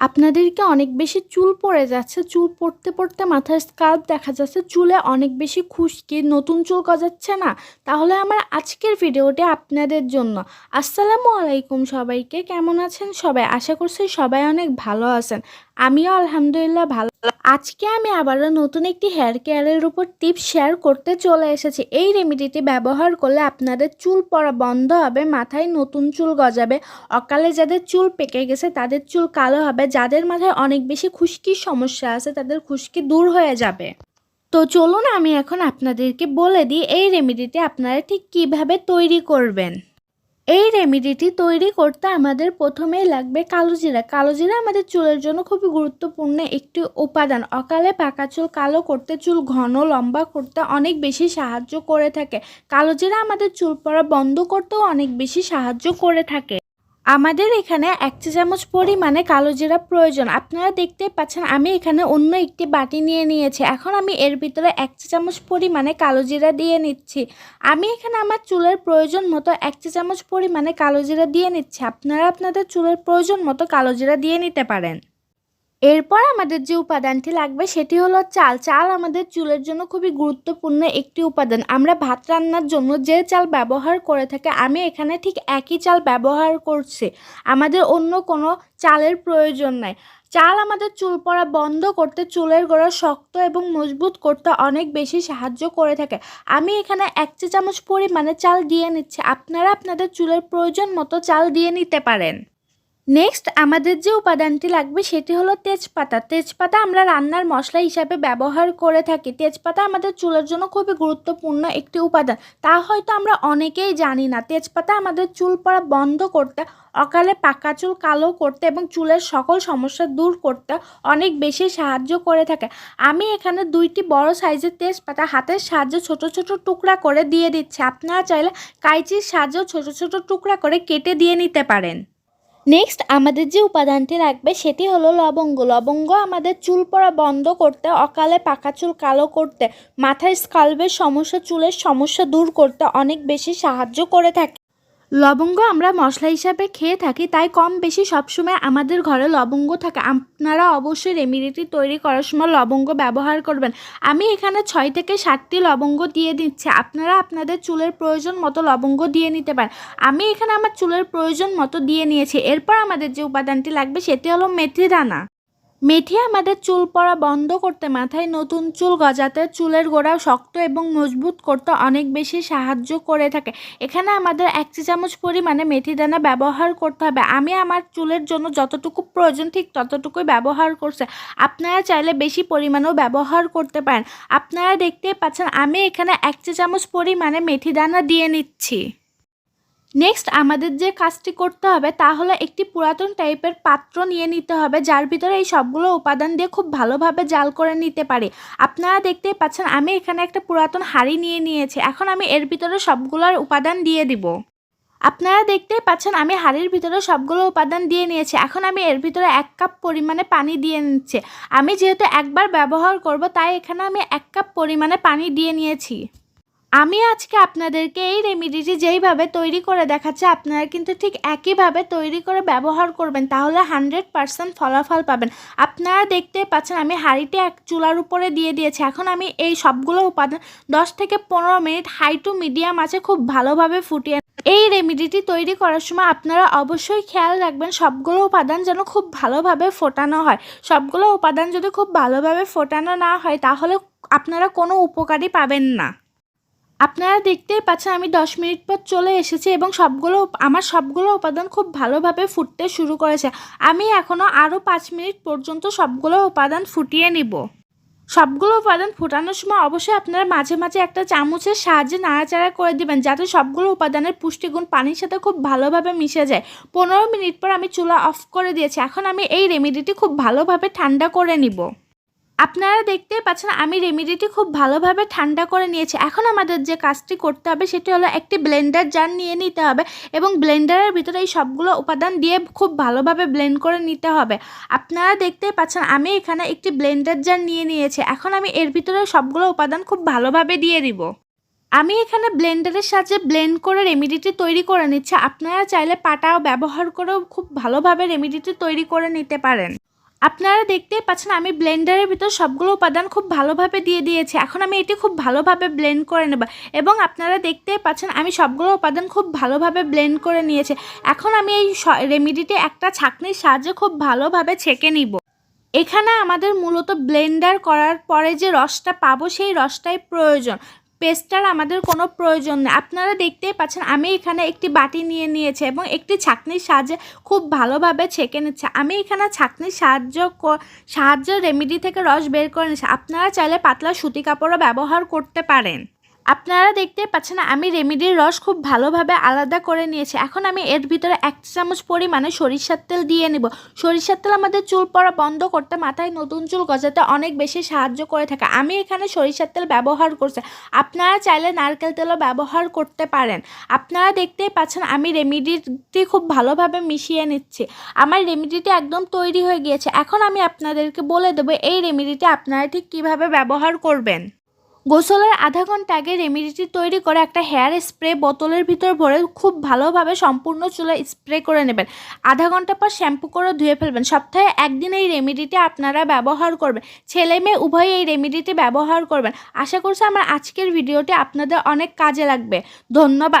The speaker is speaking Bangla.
আপনাদেরকে অনেক বেশি চুল পড়ে যাচ্ছে, চুল পড়তে পড়তে মাথার স্কাল্প দেখা যাচ্ছে, চুলে অনেক বেশি খুশকি, নতুন চুল গজাচ্ছে না। তাহলে আমার আজকের ভিডিওটি আপনাদের জন্য। আসসালামু আলাইকুম সবাইকে, কেমন আছেন সবাই? আশা করছি সবাই অনেক ভালো আছেন। আমিও আলহামদুলিল্লাহ ভালো আজকে আমি আবারও নতুন একটি হেয়ার কেয়ারের উপর টিপস শেয়ার করতে চলে এসেছি। এই রেমেডিটি ব্যবহার করলে আপনাদের চুল পড়া বন্ধ হবে, মাথায় নতুন চুল গজাবে, অকালে যাদের চুল পেকে গেছে তাদের চুল কালো হবে, যাদের মাথায় অনেক বেশি খুশকির সমস্যা আছে তাদের খুশকি দূর হয়ে যাবে। তো চলুন আমি এখন আপনাদেরকে বলে দিই এই রেমেডিটি আপনারা ঠিক কীভাবে তৈরি করবেন। এই রেমিডিটি তৈরি করতে আমাদের প্রথমেই লাগবে কালোজিরা কালোজিরা আমাদের চুলের জন্য খুবই গুরুত্বপূর্ণ একটি উপাদান। অকালে পাকা চুল কালো করতে চুল ঘন, লম্বা করতে অনেক বেশি সাহায্য করে থাকে। কালোজিরা আমাদের চুল পড়া বন্ধ করতেও অনেক বেশি সাহায্য করে থাকে। আমাদের এখানে এক চা চামচ পরিমাণে কালো জিরা প্রয়োজন। আপনারা দেখতে পাচ্ছেন, আমি এখানে অন্য একটি বাটি নিয়ে নিয়েছি। এখন আমি এর ভিতরে এক চা চামচ পরিমাণে কালো জিরা দিয়ে নিচ্ছি। আমি এখানে আমার চুলের প্রয়োজন মতো এক চা চামচ পরিমাণে কালো জিরা দিয়ে নিচ্ছি। আপনারা আপনাদের চুলের প্রয়োজন মতো কালো জিরা দিয়ে নিতে পারেন। এরপর আমাদের যে উপাদানটি লাগবে সেটি হলো চাল। চাল আমাদের চুলের জন্য খুবই গুরুত্বপূর্ণ একটি উপাদান। আমরা ভাত রান্নার জন্য যে চাল ব্যবহার করে থাকি, আমি এখানে ঠিক একই চাল ব্যবহার করছি। আমাদের অন্য কোনো চালের প্রয়োজন নাই। চাল আমাদের চুল পড়া বন্ধ করতে, চুলের গোড়া শক্ত এবং মজবুত করতে অনেক বেশি সাহায্য করে থাকে। আমি এখানে এক চা চামচ পরিমাণে চাল দিয়ে নিচ্ছি। আপনারা আপনাদের চুলের প্রয়োজন মতো চাল দিয়ে নিতে পারেন। নেক্সট আমাদের যে উপাদানটি লাগবে সেটি হলো তেজপাতা। তেজপাতা আমরা রান্নার মশলা হিসাবে ব্যবহার করে থাকি। তেজপাতা আমাদের চুলের জন্য খুবই গুরুত্বপূর্ণ একটি উপাদান। তা হয়তো আমরা অনেকেই জানি না। তেজপাতা আমাদের চুল পড়া বন্ধ করতে, অকালে পাকা চুল কালো করতে এবং চুলের সকল সমস্যা দূর করতে অনেক বেশি সাহায্য করে থাকে। আমি এখানে দুইটি বড় সাইজের তেজপাতা হাতের সাহায্যে ছোট ছোট টুকরা করে দিয়ে দিচ্ছি। আপনারা চাইলে কাইচির সাহায্যেও ছোট ছোট টুকরা করে কেটে দিয়ে নিতে পারেন। নেক্সট আমাদের যে উপাদানটি লাগবে সেটি হলো লবঙ্গ। লবঙ্গ আমাদের চুল পড়া বন্ধ করতে, অকালে পাকা চুল কালো করতে, মাথায় স্কাল্পের সমস্যা, চুলের সমস্যা দূর করতে অনেক বেশি সাহায্য করে থাকে। লবঙ্গ আমরা মশলা হিসাবে খেয়ে থাকি, তাই কম বেশি সবসময় আমাদের ঘরে লবঙ্গ থাকে। আপনারা অবশ্যই রেমিডিটি তৈরি করার সময় লবঙ্গ ব্যবহার করবেন। আমি এখানে ছয় থেকে সাতটি লবঙ্গ দিয়ে দিচ্ছি। আপনারা আপনাদের চুলের প্রয়োজন মতো লবঙ্গ দিয়ে নিতে পারেন। আমি এখানে আমার চুলের প্রয়োজন মতো দিয়ে নিয়েছি। এরপর আমাদের যে উপাদানটি লাগবে, সেটি হলো মেথি দানা মেথি আমাদের চুল পড়া বন্ধ করতে মাথায় নতুন চুল গজাতে চুলের গোড়া শক্ত এবং মজবুত করতে অনেক বেশি সাহায্য করে থাকে। এখানে আমাদের এক চা চামচ পরিমাণে মেথি দানা ব্যবহার করতে হবে। আমি আমার চুলের জন্য যতটুকু প্রয়োজন ঠিক ততটুকুই ব্যবহার করছে। আপনারা চাইলে বেশি পরিমাণেও ব্যবহার করতে পারেন। আপনারা দেখতেই পাচ্ছেন আমি এখানে এক চা চামচ পরিমাণে মেথি দানা দিয়ে নিচ্ছি। নেক্সট আমাদের যে কাজটি করতে হবে, তা হলো একটি পুরাতন টাইপের পাত্র নিয়ে নিতে হবে, যার ভিতরে এই সবগুলো উপাদান দিয়ে খুব ভালোভাবে জাল করে নিতে পারি। আপনারা দেখতেই পাচ্ছেন, আমি এখানে একটা পুরাতন হাঁড়ি নিয়ে নিয়েছি, এখন আমি এর ভিতরে সবগুলোর উপাদান দিয়ে দিব। আপনারা দেখতেই পাচ্ছেন, আমি হাঁড়ির ভিতরে সবগুলো উপাদান দিয়ে নিয়েছি, এখন আমি এর ভিতরে এক কাপ পরিমাণে পানি দিয়ে নিচ্ছি। আমি যেহেতু একবার ব্যবহার করব, তাই এখানে আমি এক কাপ পরিমাণে পানি দিয়ে নিয়েছি। আমি আজকে আপনাদেরকে এই রেমিডিটি যেইভাবে তৈরি করে দেখাচ্ছি, আপনারা কিন্তু ঠিক একইভাবে তৈরি করে ব্যবহার করবেন। তাহলে হান্ড্রেড পারসেন্ট ফলাফল পাবেন। আপনারা দেখতে পাচ্ছেন, আমি হাঁড়িটি এক চুলার উপরে দিয়ে দিয়েছি। এখন আমি এই সবগুলো উপাদান দশ থেকে পনেরো মিনিট হাই টু মিডিয়াম আছে, খুব ভালোভাবে ফুটিয়ে এই রেমিডিটি তৈরি করার সময় আপনারা অবশ্যই খেয়াল রাখবেন, সবগুলো উপাদান যেন খুব ভালোভাবে ফোটানো হয়। সবগুলো উপাদান যদি খুব ভালোভাবে ফোটানো না হয়, তাহলে আপনারা কোনো উপকারই পাবেন না। আপনারা দেখতেই পাচ্ছেন আমি দশ মিনিট পর চলে এসেছি এবং সবগুলো, আমার সবগুলো উপাদান খুব ভালোভাবে ফুটতে শুরু করেছে। আমি এখনও আরও পাঁচ মিনিট পর্যন্ত সবগুলো উপাদান ফুটিয়ে নিব। সবগুলো উপাদান ফোটানোর সময় অবশ্যই আপনারা মাঝে মাঝে একটা চামচের সাহায্যে নাড়াচাড়া করে দিবেন, যাতে সবগুলো উপাদানের পুষ্টিগুণ পানির সাথে খুব ভালোভাবে মিশে যায়। পনেরো মিনিট পর আমি চুলা অফ করে দিয়েছি। এখন আমি এই রেমেডিটি খুব ভালোভাবে ঠান্ডা করে নিব। আপনারা দেখতেই পাচ্ছেন আমি রেমিডিটি খুব ভালোভাবে ঠান্ডা করে নিয়েছি। এখন আমাদের যে কাজটি করতে হবে সেটি হলো একটি ব্লেন্ডার জার নিয়ে নিতে হবে এবং ব্লেন্ডারের ভিতরে এই সবগুলো উপাদান দিয়ে খুব ভালোভাবে ব্লেন্ড করে নিতে হবে। আপনারা দেখতেই পাচ্ছেন আমি এখানে একটি ব্লেন্ডার জার নিয়ে নিয়েছি। এখন আমি এর ভিতরে সবগুলো উপাদান খুব ভালোভাবে দিয়ে দিব। আমি এখানে ব্লেন্ডারের সাহায্যে ব্লেন্ড করে রেমিডিটি তৈরি করে নিচ্ছি। আপনারা চাইলে পাটাও ব্যবহার করেও খুব ভালোভাবে রেমিডিটি তৈরি করে নিতে পারেন। আপনারা দেখতেই পাচ্ছেন, আমি ব্লেন্ডারের ভিতর সবগুলো উপাদান খুব ভালোভাবে দিয়ে দিয়েছি। এখন আমি এটি খুব ভালোভাবে ব্লেন্ড করে নেব এবং আপনারা দেখতেই পাচ্ছেন, আমি সবগুলো উপাদান খুব ভালোভাবে ব্লেন্ড করে নিয়েছি। এখন আমি এই রেমেডিটি একটা ছাঁকনির সাহায্যে খুব ভালোভাবে ছেঁকে নিব। এখানে আমাদের মূলত ব্লেন্ডার করার পরে যে রসটা পাবো, সেই রসটাই প্রয়োজন। পেস্টার আমাদের কোনো প্রয়োজন নেই। আপনারা দেখতেই পাচ্ছেন, আমি এখানে একটি বাটি নিয়ে নিয়েছি এবং একটি ছাঁকনির সাহায্যে খুব ভালোভাবে ছেঁকে নিচ্ছে। আমি এখানে ছাঁকনির সাহায্য সাহায্যে রেমেডি থেকে রস বের করে নিচ্ছি আপনারা চাইলে পাতলা সুতি কাপড়ও ব্যবহার করতে পারেন। আপনারা দেখতেই পাচ্ছেন আমি রেমেডির রস খুব ভালোভাবে আলাদা করে নিয়েছি। এখন আমি এর ভিতরে এক চামচ পরিমাণে সরিষার তেল দিয়ে নেব। সরিষার তেল আমাদের চুল পড়া বন্ধ করতে, মাথায় নতুন চুল গজাতে অনেক বেশি সাহায্য করে থাকে। আমি এখানে সরিষার তেল ব্যবহার করছি। আপনারা চাইলে নারকেল তেলও ব্যবহার করতে পারেন। আপনারা দেখতেই পাচ্ছেন, আমি রেমেডিটি খুব ভালোভাবে মিশিয়ে নিচ্ছি। আমার রেমেডিটি একদম তৈরি হয়ে গিয়েছে। এখন আমি আপনাদেরকে বলে দেবো, এই রেমেডিটি আপনারা ঠিক কীভাবে ব্যবহার করবেন। গোসলের আধা ঘণ্টা আগে রেমিডিটি তৈরি করে একটা হেয়ার স্প্রে বোতলের ভিতর ভরে খুব ভালোভাবে সম্পূর্ণ চুলে স্প্রে করে নেবেন। আধা ঘণ্টা পর শ্যাম্পু করে ধুয়ে ফেলবেন। সপ্তাহে একদিন এই রেমিডিটি আপনারা ব্যবহার করবেন। ছেলে মেয়ে উভয়ই এই রেমিডিটি ব্যবহার করবেন। আশা করছি আমার আজকের ভিডিওটি আপনাদের অনেক কাজে লাগবে। ধন্যবাদ।